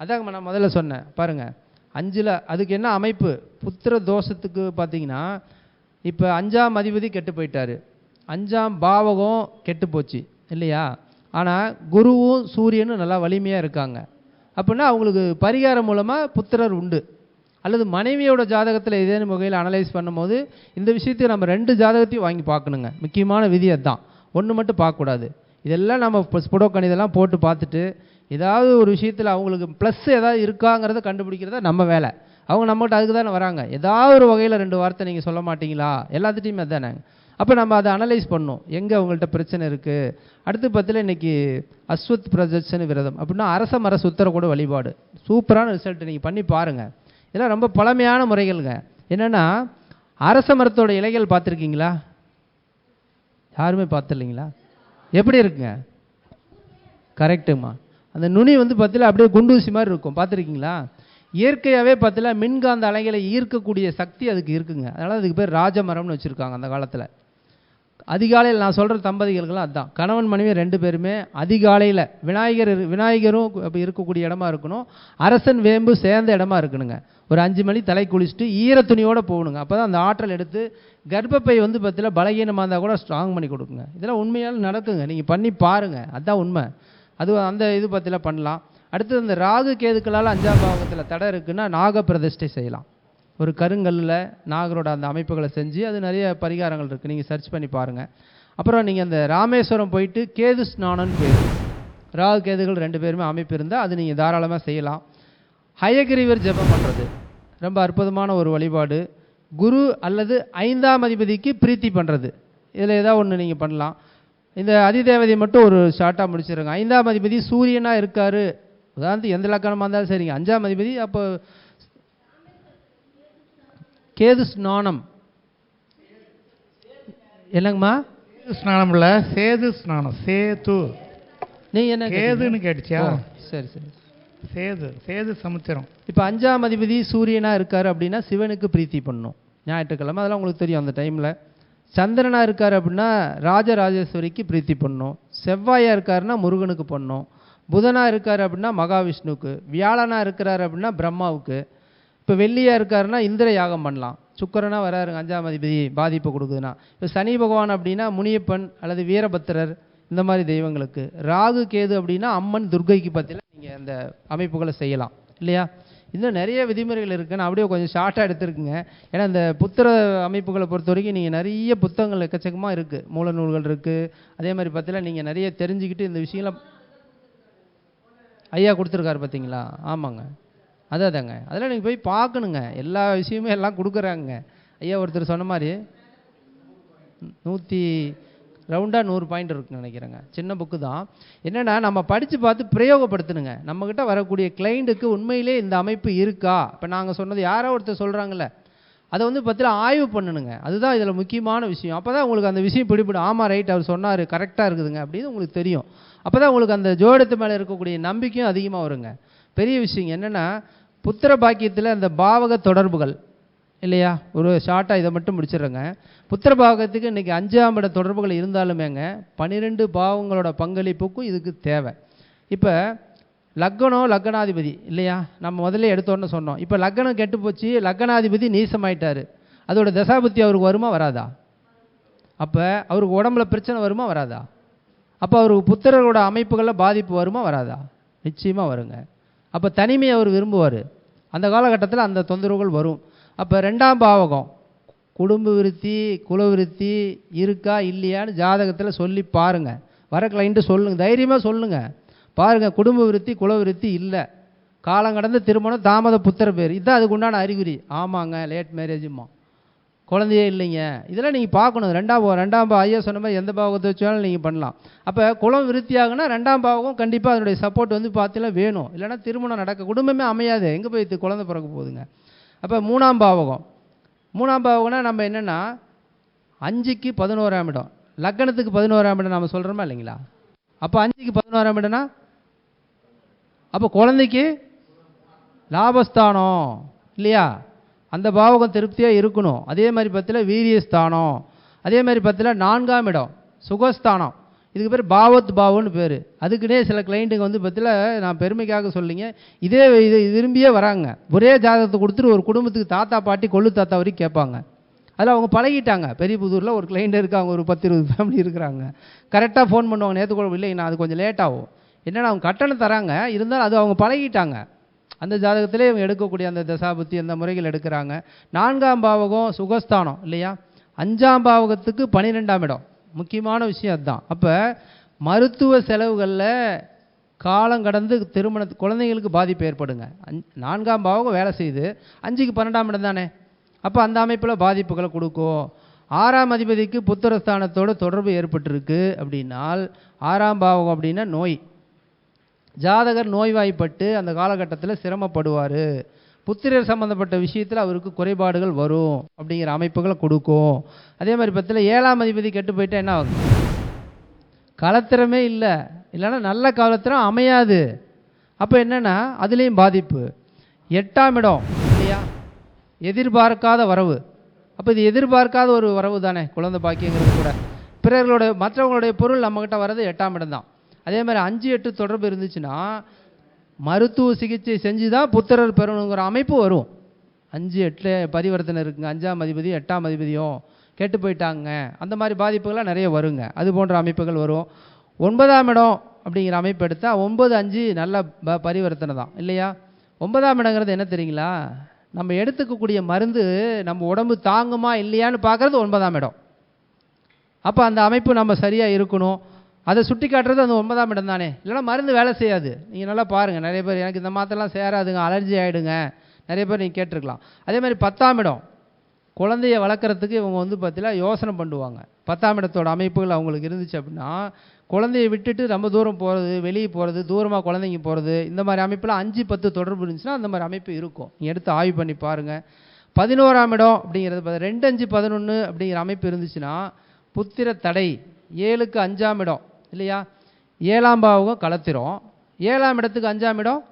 அதாங்க நான் முதல்ல சொன்னேன். பாருங்கள் அஞ்சில் அதுக்கு என்ன அமைப்பு? புத்திர தோஷத்துக்கு பார்த்தீங்கன்னா இப்போ அஞ்சாம் அதிபதி கெட்டு போயிட்டார். அஞ்சாம் பாவகம் கெட்டு போச்சு இல்லையா? ஆனால் குருவும் சூரியனும் நல்லா வலிமையாக இருக்காங்க. அப்படின்னா அவங்களுக்கு பரிகாரம் மூலமாக புத்திரர் உண்டு. அல்லது மனைவியோட ஜாதகத்தில் ஏதேனும் வகையில் அனலைஸ் பண்ணும்போது இந்த விஷயத்தை நம்ம ரெண்டு ஜாதகத்தையும் வாங்கி பார்க்கணுங்க. முக்கியமான விதி அதுதான். ஒன்று மட்டும் பார்க்கக்கூடாது. இதெல்லாம் நம்ம இப்போ இதெல்லாம் போட்டு பார்த்துட்டு ஏதாவது ஒரு விஷயத்தில் அவங்களுக்கு ப்ளஸ் ஏதாவது இருக்காங்கிறத கண்டுபிடிக்கிறதா நம்ம வேலை. அவங்க நம்மகிட்ட அதுக்கு தானே வராங்க. ஏதாவது ஒரு வகையில் ரெண்டு வார்த்தை நீங்கள் சொல்ல மாட்டீங்களா? எல்லாத்துட்டையுமே தானே அப்போ நம்ம அதை அனலைஸ் பண்ணோம் எங்கே அவங்கள்ட்ட பிரச்சனை இருக்குது அடுத்து பத்தில் இன்னைக்கு அஸ்வத் பிரதட்சண விரதம். அப்படின்னா அரச மர சுத்தர கூட வழிபாடு. சூப்பரான ரிசல்ட் நீங்கள் பண்ணி பாருங்கள் இதெல்லாம் ரொம்ப பழமையான முறைகள்ங்க. என்னென்னா அரச மரத்தோட இலைகள் பார்த்துருக்கீங்களா? யாருமே பார்த்துருலீங்களா எப்படி இருக்குங்க? கரெக்டுமா அந்த நுனி வந்து பார்த்தீங்களா அப்படியே குண்டூசி மாதிரி இருக்கும். பார்த்துருக்கீங்களா இயற்கையாகவே பார்த்தீங்கன்னா மின்காந்த அலைகளை ஈர்க்கக்கூடிய சக்தி அதுக்கு இருக்குங்க. அதனால் அதுக்கு பேர் ராஜமரம்னு வச்சுருக்காங்க அந்த காலத்தில். அதிகாலையில் நான் சொல்கிற தம்பதிகளுக்கெல்லாம் அதுதான் கணவன் மனைவி ரெண்டு பேருமே அதிகாலையில் விநாயகர் விநாயகரும் இருக்கக்கூடிய இடமா இருக்கணும். அரசன் வேம்பு சேர்ந்த இடமா இருக்கணுங்க. ஒரு அஞ்சு மணி தலை குளிச்சுட்டு ஈர போகணுங்க. அப்போ தான் அந்த ஆற்றல் எடுத்து கர்ப்பப்பை வந்து பார்த்தீங்கன்னா பலகீனமாக இருந்தால் கூட ஸ்ட்ராங் பண்ணி கொடுக்குங்க. இதெல்லாம் உண்மையால் நடக்குங்க. நீங்கள் பண்ணி பாருங்கள் அதுதான் உண்மை. அது அந்த இது பற்றிலாம் பண்ணலாம். அடுத்தது இந்த ராகு கேதுக்களால் அஞ்சாம் பாவகத்தில் தடை இருக்குன்னா நாக பிரதிஷ்டை செய்யலாம். ஒரு கருங்கல்லில் நாகரோட அந்த அமைப்புகளை செஞ்சு அது நிறைய பரிகாரங்கள் இருக்குது நீங்கள் சர்ச் பண்ணி பாருங்கள் அப்புறம் நீங்கள் அந்த ராமேஸ்வரம் போயிட்டு கேது ஸ்நானம்னு பேர். ராகு கேதுகள் ரெண்டு பேருமே அமைப்பு இருந்தால் அது நீங்கள் தாராளமாக செய்யலாம். ஹயகிரிவர் ஜெபம் பண்ணுறது ரொம்ப அற்புதமான ஒரு வழிபாடு. குரு அல்லது ஐந்தாம் அதிபதிக்கு பிரீத்தி பண்ணுறது இதில் ஏதாவது ஒன்று நீங்கள் பண்ணலாம். இந்த அதிதேவதை மட்டும் ஒரு ஷார்ட்டாக முடிச்சிடுங்க ஐந்தாம் அதிபதி சூரியனாக இருக்காரு. உதாரணத்துக்கு எந்த லக்கணமாக இருந்தாலும் சரிங்க. அஞ்சாம் அதிபதி அப்போ கேது ஸ்நானம். என்னங்கம்மா? ஸ்நானம் இல்ல சேது ஸ்நானம். சேது. நீங்க என்ன கேதுன்னு கேட்டீங்க? கேட்டுச்சா ஓ, சரி சரி. சேது சேது சமுத்திரம். இப்போ அஞ்சாம் அதிபதி சூரியனாக இருக்கார் அப்படின்னா சிவனுக்கு பிரீத்தி பண்ணும். ஞாயிற்றுக்கிழமை அதெல்லாம் உங்களுக்கு தெரியும் அந்த டைமில். சந்திரனாக இருக்கார் அப்படின்னா ராஜராஜேஸ்வரிக்கு பிரீத்தி பண்ணும். செவ்வாயாக இருக்காருன்னா முருகனுக்கு பண்ணும். புதனாக இருக்கார் அப்படின்னா மகாவிஷ்ணுவுக்கு. வியாழனாக இருக்கிறார் அப்படின்னா பிரம்மாவுக்கு. இப்போ வெள்ளியாக இருக்காருன்னா இந்திர யாகம் பண்ணலாம். சுக்கரனாக வராருங்க அஞ்சாம் அதிபதி பாதிப்பு கொடுக்குதுன்னா. இப்போ சனி பகவான் அப்படின்னா முனியப்பன் அல்லது வீரபத்திரர் இந்த மாதிரி தெய்வங்களுக்கு. ராகு கேது அப்படின்னா அம்மன் துர்க்கைக்கு பார்த்தீங்கன்னா நீங்கள் அந்த அமைப்புகளை செய்யலாம். இல்லையா? இன்னும் நிறைய விதிமுறைகள் இருக்குது நான் அப்படியே கொஞ்சம் ஷார்ட்டாக எடுத்துருக்குங்க. ஏன்னா இந்த புத்திர அமைப்புகளை பொறுத்த வரைக்கும் நீங்கள் நிறைய புத்தகங்கள் எக்கச்சக்கமாக இருக்குது மூல நூல்கள் இருக்குது அதே மாதிரி பார்த்தீங்கன்னா நீங்கள் நிறைய தெரிஞ்சுக்கிட்டு இந்த விஷயங்களை ஐயா கொடுத்துருக்காரு பார்த்தீங்களா ஆமாங்க. அதான் அதாங்க அதெல்லாம் நீங்கள் போய் பார்க்கணுங்க. எல்லா விஷயமும் எல்லாம் கொடுக்குறாங்க. ஐயா ஒருத்தர் சொன்ன மாதிரி நூற்றி ரவுண்டாக நூறு பாயிண்ட் இருக்குன்னு நினைக்கிறேங்க. சின்ன புக்கு தான். என்னென்னா நம்ம படித்து பார்த்து பிரயோகப்படுத்தணுங்க நம்மக்கிட்ட வரக்கூடிய கிளைண்ட்டுக்கு உண்மையிலே இந்த அமைப்பு இருக்கா? இப்போ நாங்கள் சொன்னது யாரோ ஒருத்தர் சொல்கிறாங்கல்ல அதை வந்து பற்றில ஆய்வு பண்ணணுங்க அதுதான் இதில் முக்கியமான விஷயம். அப்போ தான் உங்களுக்கு அந்த விஷயம் பிடிபடும். ஆமாம் ரைட் அவர் சொன்னார். கரெக்டாக இருக்குதுங்க அப்படின்னு உங்களுக்கு தெரியும். அப்போ தான் உங்களுக்கு அந்த ஜோடத்து மேலே இருக்கக்கூடிய நம்பிக்கையும் அதிகமாக வருங்க. பெரிய விஷயம் என்னென்னா புத்திர பாக்கியத்தில் அந்த பாவக தொடர்புகள். இல்லையா? ஒரு ஷார்ட்டாக இதை மட்டும் முடிச்சிடுறேங்க. புத்திர பாகத்துக்கு இன்றைக்கி அஞ்சாம் இட தொடர்புகள் இருந்தாலுமேங்க பன்னிரெண்டு பாவங்களோட பங்களிப்புக்கும் இதுக்கு தேவை. இப்போ லக்னம் லக்னாதிபதி இல்லையா? நம்ம முதல்ல எடுத்தோன்னு சொன்னோம். இப்போ லக்னம் கெட்டு போச்சு லக்னாதிபதி நீசமாயிட்டாரு. அதோட தசாபுத்தி அவருக்கு வருமா வராதா? அப்போ அவருக்கு உடம்புல பிரச்சனை வருமா வராதா? அப்போ அவருக்கு புத்திரரோட அமைப்புகளில் பாதிப்பு வருமா வராதா? நிச்சயமாக வருங்க. அப்போ தனிமையை அவர் விரும்புவார். அந்த காலகட்டத்தில் அந்த தொந்தரவுகள் வரும். அப்போ ரெண்டாம் பாவகம். குடும்ப விருத்தி குல விருத்தி இருக்கா இல்லையான்னு ஜாதகத்தில் சொல்லி பாருங்கள் வர கிளைண்ட்டு சொல்லுங்கள் தைரியமாக சொல்லுங்கள் பாருங்கள் குடும்ப விருத்தி குல விருத்தி இல்லை. காலம் கடந்த திருமணம் தாமத புத்திர பேர். இதுதான் அதுக்கு உண்டான அறிகுறி. ஆமாங்க லேட் மேரேஜுமா குழந்தையே இல்லைங்க. இதெல்லாம் நீங்கள் பார்க்கணும். ரெண்டாம் பாவம் ரெண்டாம் பாவம் ஐயா சொன்ன மாதிரி எந்த பாவத்தை வச்சாலும் நீங்கள் பண்ணலாம். அப்போ குலம் விருத்தியாகுனா ரெண்டாம் பாவகம் கண்டிப்பாக அதனுடைய சப்போர்ட் வந்து பார்த்தீங்கன்னா வேணும். இல்லைன்னா திருமணம் நடக்க குடும்பமே அமையாது. எங்கே போய் குழந்தை பிறக்க போகுதுங்க? அப்போ மூணாம் பாவகம். மூணாம் பாவகம்னா நம்ம என்னென்னா அஞ்சுக்கு பதினோராம் இடம். லக்கணத்துக்கு பதினோராம் இடம் நம்ம சொல்கிறோமா இல்லைங்களா? அப்போ அஞ்சுக்கு பதினோராம் இடம்னா அப்போ குழந்தைக்கு லாபஸ்தானம் இல்லையா? அந்த பாவகம் திருப்தியாக இருக்கணும். அதே மாதிரி பத்தில் வீரியஸ்தானம். அதே மாதிரி பத்தில் நான்காம் இடம் சுகஸ்தானம். இதுக்கு பேர் பாவத் பாவம்னு பேர். அதுக்குன்னே சில கிளைண்ட்டுங்க வந்து பற்றில நான் பெருமைக்காக சொல்லிங்க இதே இது விரும்பியே வராங்க. ஒரே ஜாதகத்தை கொடுத்துட்டு ஒரு குடும்பத்துக்கு தாத்தா பாட்டி கொள்ளு தாத்தா வரைக்கும் கேட்பாங்க. அதில் அவங்க பழகிட்டாங்க. பெரிய புதூரில் ஒரு கிளைண்ட் இருக்காங்க ஒரு பத்து இருபது ஃபேமிலி இருக்கிறாங்க கரெக்டாக ஃபோன் பண்ணுவாங்க. நேற்று கூட இல்லைங்க நான் அது கொஞ்சம் லேட் ஆகும். என்னென்னா அவங்க கட்டணம் தராங்க. இருந்தாலும் அது அவங்க பழகிட்டாங்க. அந்த ஜாதகத்திலே இவங்க எடுக்கக்கூடிய அந்த தசாபுத்தி அந்த முறைகள் எடுக்கிறாங்க. நான்காம் பாவகம் சுகஸ்தானம் இல்லையா? அஞ்சாம் பாவகத்துக்கு பன்னிரெண்டாம் இடம். முக்கியமான விஷயம் அதுதான். அப்போ மருத்துவ செலவுகளில் காலம் கடந்து திருமண குழந்தைங்களுக்கு பாதிப்பு ஏற்படுங்க. அஞ் நான்காம் பாவகம் வேலை செய்யுது. அஞ்சுக்கு பன்னெண்டாம் இடம் தானே? அப்போ அந்த அமைப்பில் பாதிப்புகளை கொடுக்கும். ஆறாம் அதிபதிக்கு புத்திரஸ்தானத்தோட தொடர்பு ஏற்பட்டிருக்கு அப்படின்னால் ஆறாம் பாவகம் அப்படின்னா நோய். ஜாதகர் நோய்வாய்ப்பட்டு அந்த காலகட்டத்தில் சிரமப்படுவார். புத்திரர் சம்மந்தப்பட்ட விஷயத்தில் அவருக்கு குறைபாடுகள் வரும் அப்படிங்கிற அமைப்புகளை கொடுக்கும். அதே மாதிரி பத்தில் ஏழாம் அதிபதி கெட்டு போயிட்டா என்ன ஆகும்? கலத்திரமே இல்லை. இல்லைன்னா நல்ல காலத்திரம் அமையாது. அப்போ என்னென்னா அதுலேயும் பாதிப்பு. எட்டாம் இடம் இல்லையா? எதிர்பார்க்காத வரவு. அப்போ இது எதிர்பார்க்காத ஒரு வரவு தானே குழந்தை பாக்கியங்கிறது கூட. பிறர்களுடைய மற்றவங்களுடைய பொருள் நம்மக்கிட்ட வர்றது எட்டாம் இடம் தான். அதே மாதிரி அஞ்சு எட்டு தொடர்பு இருந்துச்சுன்னா மருத்துவ சிகிச்சை செஞ்சு தான் புத்திரர் பெறணுங்கிற அமைப்பு வரும். அஞ்சு எட்டில் பரிவர்த்தனை இருக்குங்க அஞ்சாம் அதிபதி எட்டாம் அதிபதியும் கெட்டு போயிட்டாங்க. அந்த மாதிரி பாதிப்புகள்லாம் நிறைய வருங்க. அது போன்ற அமைப்புகள் வரும். ஒன்பதாம் இடம் அப்படிங்கிற அமைப்பு எடுத்தால் ஒன்பது அஞ்சு நல்ல ப பரிவர்த்தனை தான். இல்லையா? ஒன்பதாம் இடங்கிறது என்ன தெரியுங்களா? நம்ம எடுத்துக்கக்கூடிய மருந்து நம்ம உடம்பு தாங்குமா இல்லையான்னு பார்க்குறது ஒன்பதாம் இடம். அப்போ அந்த அமைப்பு நம்ம சரியாக இருக்கணும். அதை சுட்டி காட்டுறது அந்த ஒன்பதாம் இடம் தானே. இல்லைன்னா மருந்து வேலை செய்யாது. நீங்கள் நல்லா பாருங்கள் நிறைய பேர் எனக்கு இந்த மாத்திரலாம் சேராதுங்க. அலர்ஜி ஆகிடுங்க நிறைய பேர் நீங்கள் கேட்டிருக்கலாம். அதே மாதிரி பத்தாம் இடம். குழந்தைய வளர்க்குறதுக்கு இவங்க வந்து பார்த்தீங்கன்னா யோசனை பண்ணுவாங்க. பத்தாம் இடத்தோட அமைப்புகள் அவங்களுக்கு இருந்துச்சு அப்படின்னா குழந்தைய விட்டுட்டு ரொம்ப தூரம் போகிறது வெளியே போகிறது தூரமாக குழந்தைங்க போகிறது இந்த மாதிரி அமைப்பில் அஞ்சு பத்து தொடர்பு இருந்துச்சுன்னா அந்த மாதிரி அமைப்பு இருக்கும். நீங்கள் எடுத்து ஆய்வு பண்ணி பாருங்கள் பதினோராம் இடம் அப்படிங்கிறது பாத்தா- ரெண்டு அஞ்சு பதினொன்று அப்படிங்கிற அமைப்பு இருந்துச்சுன்னா புத்திர தடை ஏழுக்கு அஞ்சாம் இடம். இல்லையா? ஏழாம் பாவகம் கலத்திரும். ஏழாம் இடத்துக்கு அஞ்சாம் இடம்?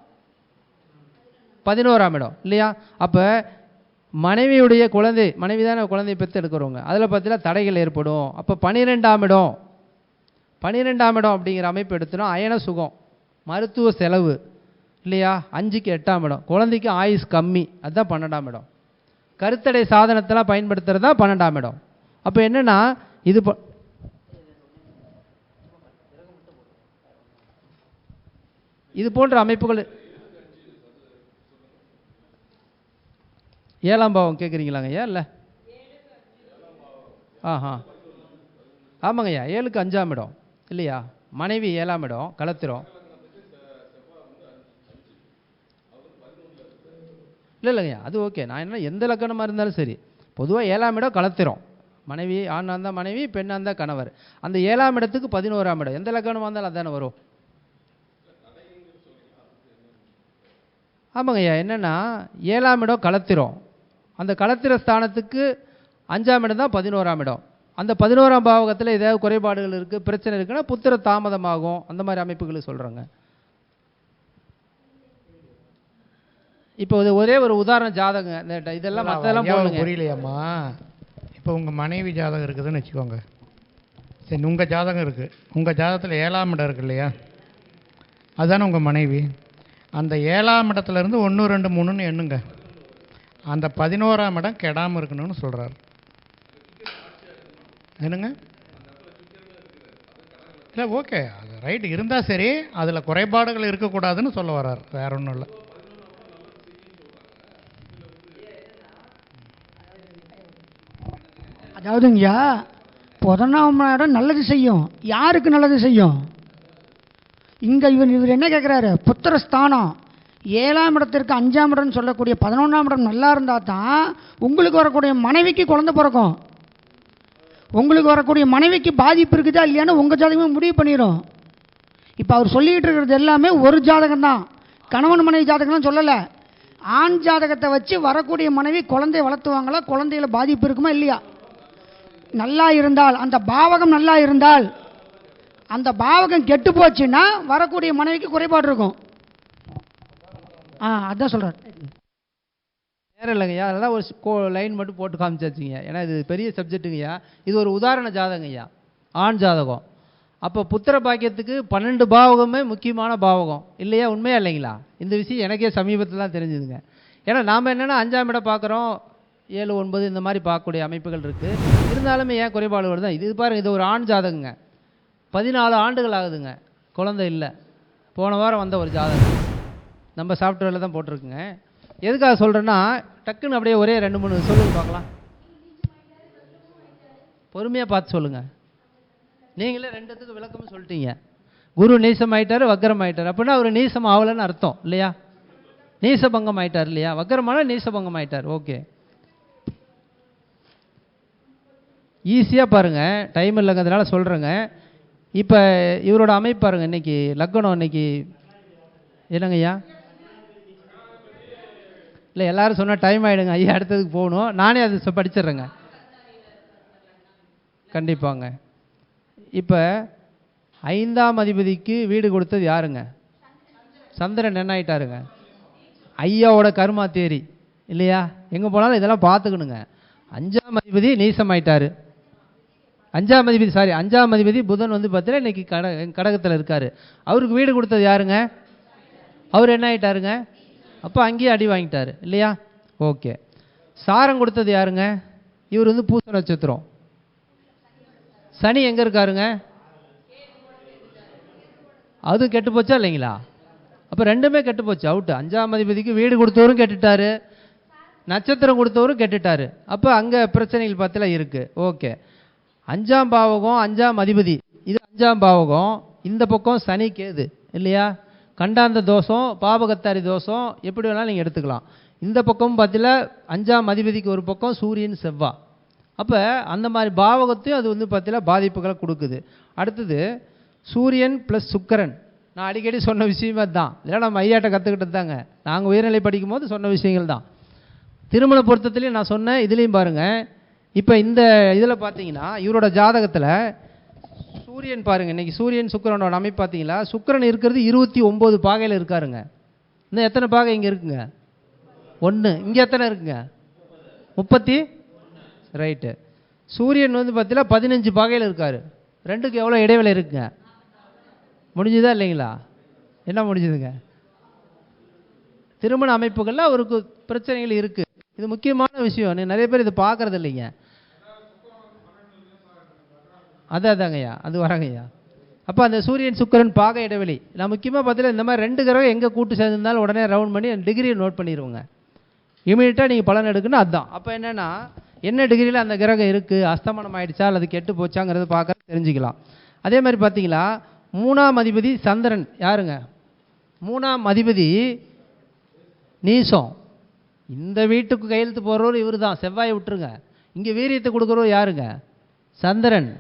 பதினோராம் இடம் இல்லையா? அப்போ மனைவியுடைய குழந்தை மனைவி தானே குழந்தையை பெற்று எடுக்கிறவங்க அதில் பார்த்தீங்கன்னா தடைகள் ஏற்படும். அப்போ பனிரெண்டாம் இடம். பனிரெண்டாம் இடம் அப்படிங்கிற அமைப்பு எடுத்தோன்னா அயன சுகம் மருத்துவ செலவு இல்லையா? அஞ்சுக்கு எட்டாம் இடம். குழந்தைக்கு ஆயுஸ் கம்மி அதுதான் பன்னெண்டாம் இடம். கருத்தடை சாதனத்தெல்லாம் பயன்படுத்துகிறது தான் பன்னெண்டாம் இடம். அப்போ என்னென்னா இது ப இது போன்ற அமைப்புகள் ஏழாம் பாவம் கேட்குறீங்களாங்க ஐயா இல்லை? ஆஹா. ஆமாங்கய்யா ஏழுக்கு அஞ்சாம் இடம் இல்லையா? மனைவி ஏழாம் இடம் களத்திரம் இல்லை இல்லைங்கய்யா அது ஓகே நான் என்ன எந்த லக்கணமாக இருந்தாலும் சரி. பொதுவாக ஏழாம் இடம் களத்திரம் மனைவி ஆணாக இருந்தால் மனைவி பெண்ணாக இருந்தால் கணவர். அந்த ஏழாம் இடத்துக்கு பதினோராம் இடம். எந்த லக்கணமாக இருந்தாலும் அதானே வரும். ஆமாங்கய்யா. என்னென்னா ஏழாம் இடம் களத்திரம். அந்த களத்திர ஸ்தானத்துக்கு அஞ்சாம் இடம் தான் பதினோராம் இடம். அந்த பதினோராம் பாவகத்தில் ஏதாவது குறைபாடுகள் இருக்குது பிரச்சனை இருக்குன்னா புத்திர தாமதமாகும். அந்த மாதிரி அமைப்புகளுக்கு சொல்கிறேங்க இப்போ இது ஒரே ஒரு உதாரண ஜாதகம். இந்த இதெல்லாம் மற்றதெல்லாம் ஐயாவுக்கு போடுங்க. புரியலையாம்மா. இப்போ உங்கள் மனைவி ஜாதகம் இருக்குதுன்னு வச்சுக்கோங்க. சரி உங்கள் ஜாதகம் இருக்குது உங்கள் ஜாதகத்தில் ஏழாம் இடம் இருக்கு இல்லையா? அதுதானே உங்கள் மனைவி? அந்த ஏழாம் இடத்துலேருந்து ஒன்று ரெண்டு மூணுன்னு எண்ணுங்க. அந்த பதினோராம் இடம் கெடாமல் இருக்கணும்னு சொல்கிறார் என்னங்க? இல்லை ஓகே. அது ரைட் இருந்தால் சரி அதில் குறைபாடுகள் இருக்கக்கூடாதுன்னு சொல்ல வர்றார். வேற ஒன்றும் இல்லை. அதாவதுங்கய்யா பதினொன்றாம் இடம் நல்லது செய்யும். யாருக்கு நல்லது செய்யும்? இங்கே இவர் இவர் என்ன கேட்குறாரு புத்திரஸ்தானம். ஏழாம் இடத்திற்கு அஞ்சாம் இடம்னு சொல்லக்கூடிய பதினொன்றாம் இடம் நல்லா இருந்தால் தான் உங்களுக்கு வரக்கூடிய மனைவிக்கு குழந்தை பிறக்கும். உங்களுக்கு வரக்கூடிய மனைவிக்கு பாதிப்பு இருக்குதா இல்லையான்னு உங்கள் ஜாதகமே முடிவு பண்ணிடும் இப்போ அவர் சொல்லிக்கிட்டு இருக்கிறது எல்லாமே ஒரு ஜாதகம் தான் கணவன் மனைவி ஜாதகம்லாம் சொல்லலை. ஆண் ஜாதகத்தை வச்சு வரக்கூடிய மனைவி குழந்தைய வளர்த்துவாங்களா? குழந்தையில பாதிப்பு இருக்குமா இல்லையா? நல்லா இருந்தால் அந்த பாவகம் நல்லா இருந்தால் அந்த பாவகம் கெட்டு போச்சுன்னா வரக்கூடிய மனைவிக்கு குறைபாடு இருக்கும். ஆ அதான் சொல்கிறார் நேரம் இல்லைங்கய்யா. அதெல்லாம் ஒரு கோ லைன் மட்டும் போட்டு காமிச்சாச்சுங்க ஏன்னா இது பெரிய சப்ஜெக்ட்டுங்கய்யா. இது ஒரு உதாரண ஜாதகங்கய்யா. ஆண் ஜாதகம். அப்போ புத்திர பாக்கியத்துக்கு பன்னெண்டு பாவகமே முக்கியமான பாவகம். இல்லையா? உண்மையா இல்லைங்களா? இந்த விஷயம் எனக்கே சமீபத்தில் தான் தெரிஞ்சுதுங்க. ஏன்னா நாம் என்னென்னா அஞ்சாம் இடம் பார்க்குறோம். ஏழு ஒன்பது இந்த மாதிரி பார்க்கக்கூடிய அமைப்புகள் இருக்குது இருந்தாலுமே ஏன் குறைபாடு வருது இது பாருங்கள் இது ஒரு ஆண் ஜாதகங்க. பதினாலு ஆண்டுகள் ஆகுதுங்க குழந்தை இல்லை. போன வாரம் வந்த ஒரு ஜாதகம். நம்ம சாஃப்ட்வேரில் தான் போட்டிருக்குங்க. எதுக்காக சொல்கிறேன்னா டக்குன்னு அப்படியே ஒரே ரெண்டு மூணு சொல்லுங்க பார்க்கலாம். பொறுமையாக பார்த்து சொல்லுங்கள் நீங்களே ரெண்டுத்துக்கு விளக்கம்னு சொல்லிட்டீங்க. குரு நீசம் ஆயிட்டார் வக்கரம் ஆயிட்டார் அப்படின்னா அவர் நீசம் ஆகலைன்னு அர்த்தம் இல்லையா? நீசபங்கம் ஆயிட்டார் இல்லையா? வக்கரமான நீசபங்கம் ஆயிட்டார் ஓகே. ஈஸியாக பாருங்கள் டைம் இல்லைங்கிறதுனால சொல்கிறேங்க இப்போ இவரோட அமைப்பாருங்க இன்னைக்கு லக்னம் இன்னைக்கு என்னங்க ஐயா? இல்லை எல்லாரும் சொன்னால் டைம் ஆகிடுங்க ஐயா அடுத்ததுக்கு போகணும். நானே அது படிச்சிடுறேங்க. கண்டிப்பாங்க. இப்போ ஐந்தாம் அதிபதிக்கு வீடு கொடுத்தது யாருங்க? சந்திரன் என்ன ஆகிட்டாருங்க ஐயாவோட கருமா தேரி இல்லையா? எங்கே போனாலும் இதெல்லாம் பார்த்துக்கணுங்க. அஞ்சாம் அதிபதி நீசமாயிட்டாரு. அஞ்சாம் அதிபதி சாரி அஞ்சாம் அதிபதி புதன் வந்து பார்த்தீங்கன்னா இன்னைக்கு கட கடகத்தில் இருக்கார். அவருக்கு வீடு கொடுத்தது யாருங்க? அவர் என்ன ஆகிட்டாருங்க அப்போ அங்கேயே அடி வாங்கிட்டாரு இல்லையா? ஓகே. சாரம் கொடுத்தது யாருங்க? இவர் வந்து பூச நட்சத்திரம். சனி எங்கே இருக்காருங்க? அது கெட்டு போச்சா இல்லைங்களா? அப்போ ரெண்டுமே கெட்டு போச்சு அவுட்டு அஞ்சாம் அதிபதிக்கு வீடு கொடுத்தவரும் கெட்டுட்டாரு நட்சத்திரம் கொடுத்தவரும் கெட்டுட்டாரு. அப்போ அங்கே பிரச்சனைகள் பற்றில இருக்குது ஓகே. அஞ்சாம் பாவகம் அஞ்சாம் அதிபதி. இது அஞ்சாம் பாவகம். இந்த பக்கம் சனி கேது இல்லையா? கண்டாந்த தோஷம் பாபகத்தாரி தோஷம் எப்படி வேணாலும் நீங்கள் எடுத்துக்கலாம். இந்த பக்கம் பார்த்தீங்கன்னா அஞ்சாம் அதிபதிக்கு ஒரு பக்கம் சூரியன் செவ்வாய் அப்போ அந்த மாதிரி பாவகத்தையும் அது வந்து பார்த்தீங்கன்னா பாதிப்புகளை கொடுக்குது. அடுத்தது சூரியன் ப்ளஸ் சுக்கரன். நான் அடிக்கடி சொன்ன விஷயமே தான் இதெல்லாம் நம்ம ஐயாட்ட கற்றுக்கிட்டது தாங்க. நாங்கள் உயர்நிலை படிக்கும்போது சொன்ன விஷயங்கள் தான். திருமண பொருத்தத்துலேயும் நான் சொன்னேன் இதுலேயும் பாருங்கள் இப்போ இந்த இதில் பார்த்தீங்கன்னா இவரோட ஜாதகத்தில் சூரியன் பாருங்க இன்றைக்கி சூரியன் சுக்கிரனோட அமைப்பு பார்த்தீங்களா சுக்கிரன் இருக்கிறது இருபத்தி ஒம்பது பாகையில் இருக்காருங்க. இன்னும் எத்தனை பாகை இங்கே இருக்குங்க? ஒன்று இங்கே எத்தனை இருக்குங்க? முப்பத்தி? ரைட்டு. சூரியன் வந்து பார்த்தீங்கன்னா பதினஞ்சு பாகையில் இருக்கார். ரெண்டுக்கு எவ்வளோ இடைவெளி இருக்குங்க? முடிஞ்சுதா இல்லைங்களா? என்ன முடிஞ்சுதுங்க? திருமண அமைப்புகளில் அவருக்கு பிரச்சனைகள் இருக்குது இது முக்கியமான விஷயம். நிறைய பேர் இது பார்க்குறது இல்லைங்க. அது அதாங்கய்யா அது வராங்கய்யா. அப்போ அந்த சூரியன் சுக்கிரன் பாக இடைவெளி. நான் முக்கியமாக பார்த்தீங்கன்னா இந்த மாதிரி ரெண்டு கிரகம் எங்கே கூட்டு சேர்ந்துருந்தாலும் உடனே ரவுண்ட் பண்ணி டிகிரியை நோட் பண்ணிடுவோங்க இமீடியட்டாக நீங்கள் பலன் எடுக்கணும் அதுதான் அப்போ என்னென்னா என்ன டிகிரியில் அந்த கிரகம் இருக்குது அஸ்தமனம் ஆயிடுச்சா அல்லது கெட்டு போச்சாங்கிறது பார்க்க தெரிஞ்சுக்கலாம். அதே மாதிரி பார்த்தீங்களா மூணாம் அதிபதி சந்திரன். யாருங்க? மூணாம் அதிபதி நீசம். இந்த வீட்டுக்கு கையெழுத்து போடுறவர் இவர் தான் செவ்வாயை விட்டுருங்க. இங்கே வீரியத்தை கொடுக்குறவர் யாருங்க? சந்திரன்.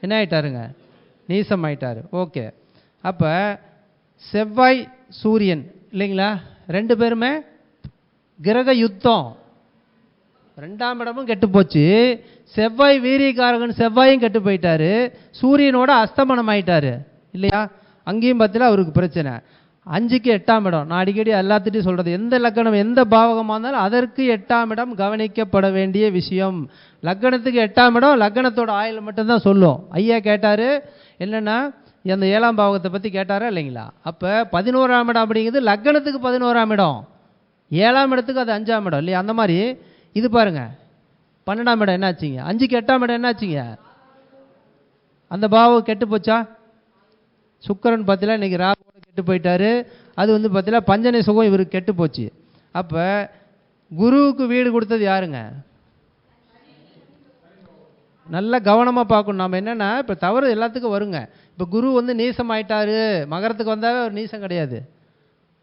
என்ன ஆயிட்டாருங்க நீசம் ஆயிட்டாரு ஓகே. அப்போ செவ்வாய் சூரியன் இல்லைங்களா? ரெண்டு பேருமே கிரக யுத்தம். ரெண்டாம் இடமும் கெட்டு போச்சு. செவ்வாய் வீரியக்காரகன் செவ்வாயும் கெட்டு போயிட்டாரு. சூரியனோட அஸ்தமனம் ஆயிட்டாரு இல்லையா? அங்கேயும் பார்த்தீங்கன்னா அவருக்கு பிரச்சனை. அஞ்சுக்கு எட்டாம் இடம். நான் அடிக்கடி எல்லாத்துட்டையும் சொல்கிறது எந்த லக்கணம் எந்த பாவகமாக இருந்தாலும் அதற்கு எட்டாம் இடம் கவனிக்கப்பட வேண்டிய விஷயம். லக்கணத்துக்கு எட்டாம் இடம் லக்கணத்தோட ஆயுள் மட்டும்தான் சொல்லும். ஐயா கேட்டார் என்னென்னா அந்த ஏழாம் பாவகத்தை பற்றி கேட்டாரா இல்லைங்களா? அப்போ பதினோராம் இடம் அப்படிங்கிறது லக்கணத்துக்கு பதினோராம் இடம். ஏழாம் இடத்துக்கு அது அஞ்சாம் இடம் இல்லையா? அந்த மாதிரி இது பாருங்கள் பன்னெண்டாம் இடம் என்னாச்சுங்க? அஞ்சுக்கு எட்டாம் இடம் என்னாச்சுங்க? அந்த பாவம் கெட்டு போச்சா? சுக்கரன் பார்த்தீங்கன்னா இன்றைக்கி ராகு கெட்டு போயிட்டாரு. அது வந்து பார்த்தீங்கன்னா பஞ்சனை சுகம் இவருக்கு கெட்டு போச்சு. அப்போ குருவுக்கு வீடு கொடுத்தது யாருங்க? நல்ல கவனமாக பார்க்கணும். நம்ம என்னென்னா இப்போ தவறு எல்லாத்துக்கும் வருங்க. இப்போ குரு வந்து நீசம் ஆயிட்டாரு. மகரத்துக்கு வந்தாவே ஒரு நீசம் கிடையாது.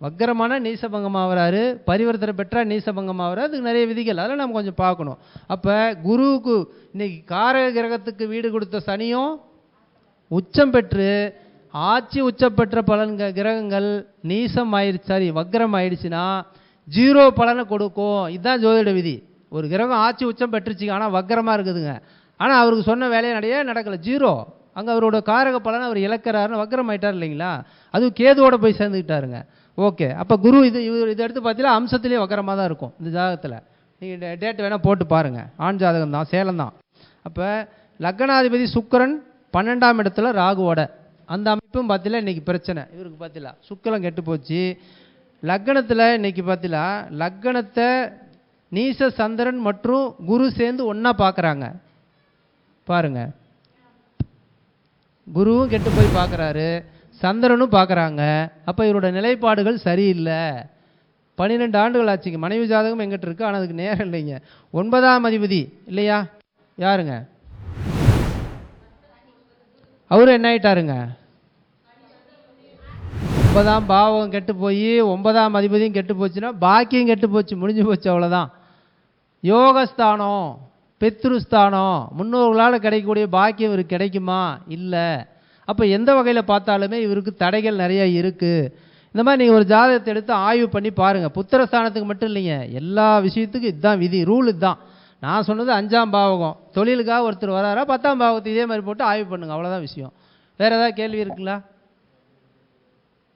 வக்கரமான நீசபங்கம் ஆகிறாரு பரிவர்த்தனை பெற்றால் நீசபங்கம் ஆகிறாரு அதுக்கு நிறைய விதிகள். அதெல்லாம் நம்ம கொஞ்சம் பார்க்கணும். அப்போ குருவுக்கு இன்றைக்கி கார கிரகத்துக்கு வீடு கொடுத்த சனியும் உச்சம் பெற்று ஆட்சி உச்சம் பெற்ற கிரகங்கள் நீசம் ஆயிடுச்சு சாரி வக்ரம் ஆயிடுச்சுன்னா ஜீரோ பலனை கொடுக்கும். இதுதான் ஜோதிட விதி. ஒரு கிரகம் ஆட்சி உச்சம் பெற்றுச்சுங்க ஆனால் வக்கரமாக இருக்குதுங்க. ஆனால் அவருக்கு சொன்ன வேலையை நடைய நடக்கலை? ஜீரோ. அங்கே அவரோட காரக பலனை அவர் இழக்கிறாருன்னு வக்ரம் ஆயிட்டார் இல்லைங்களா? அதுவும் கேதுவோட போய் சேர்ந்துக்கிட்டாருங்க. ஓகே. அப்போ குரு இது இவர் இதை எடுத்து பார்த்தீங்கன்னா அம்சத்துலேயே வக்கரமாக தான் இருக்கும் இந்த ஜாதகத்தில். நீங்கள் டேட் வேணால் போட்டு பாருங்கள் ஆண் ஜாதகம் தான் சேலம் தான். அப்போ லக்னாதிபதி சுக்கிரன் பன்னெண்டாம் இடத்துல ராகுவோட. அந்த அமைப்பும் பார்த்தீங்களா இன்றைக்கி பிரச்சனை. இவருக்கு பார்த்தீங்களா சுக்கலம் கெட்டு போச்சு. லக்னத்தில் இன்னைக்கு பார்த்தீங்களா லக்னத்தை நீச சந்திரன் மற்றும் குரு சேர்ந்து ஒன்றா பார்க்குறாங்க பாருங்க. குருவும் கெட்டு போய் பார்க்குறாரு சந்திரனும் பார்க்குறாங்க அப்போ இவரோட நிலைப்பாடுகள் சரியில்லை. பன்னிரெண்டு ஆண்டுகள் ஆச்சுங்க. மனைவி ஜாதகம் எங்கிட்ட இருக்கு ஆனால் அதுக்கு நேரம் இல்லைங்க. ஒன்பதாம் அதிபதி இல்லையா? யாருங்க? அவரு என்ன ஆயிட்டாருங்க? ஒன்பதாம் பாவம் கெட்டு போய் ஒன்பதாம் அதிபதியும் கெட்டு போச்சுன்னா பாக்கியம் கெட்டு போச்சு முடிஞ்சு போச்சு அவ்வளோதான் யோகஸ்தானம் பித்ருஸ்தானம் முன்னோர்களால் கிடைக்கக்கூடிய பாக்கியம் இவருக்கு கிடைக்குமா? இல்லை. அப்போ எந்த வகையில் பார்த்தாலுமே இவருக்கு தடைகள் நிறையா இருக்குது இந்த மாதிரி நீங்கள் ஒரு ஜாதகத்தை எடுத்து ஆய்வு பண்ணி பாருங்கள் புத்திரஸ்தானத்துக்கு மட்டும் இல்லைங்க. எல்லா விஷயத்துக்கும் இதுதான் விதி ரூல் இதுதான். நான் சொன்னது அஞ்சாம் பாவகம். தொழிலுக்காக ஒருத்தர் வராரா பத்தாம் பாவகத்தை இதே மாதிரி போட்டு ஆய்வு பண்ணுங்க அவ்வளோதான் விஷயம். வேறு ஏதாவது கேள்வி இருக்குங்களா?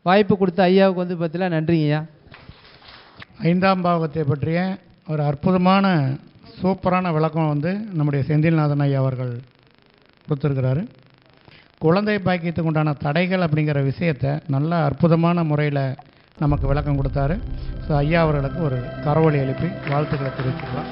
வாய்ப்பு கொடுத்த ஐயாவுக்கு வந்து பார்த்தீங்களா? நன்றிங்கய்யா ஐந்தாம் பாவகத்தை பற்றிய ஒரு அற்புதமான சூப்பரான விளக்கம் வந்து நம்முடைய செந்தில்நாதன் ஐயா அவர்கள் கொடுத்துருக்கிறாரு. குழந்தை பாக்கியத்துக்கு உண்டான தடைகள் அப்படிங்கிற விஷயத்தை நல்ல அற்புதமான முறையில் நமக்கு விளக்கம் கொடுத்தாரு. ஸோ ஐயா அவர்களுக்கு ஒரு கரவொலி எழுப்பி வாழ்த்துக்களை தெரிவிச்சுக்கலாம்.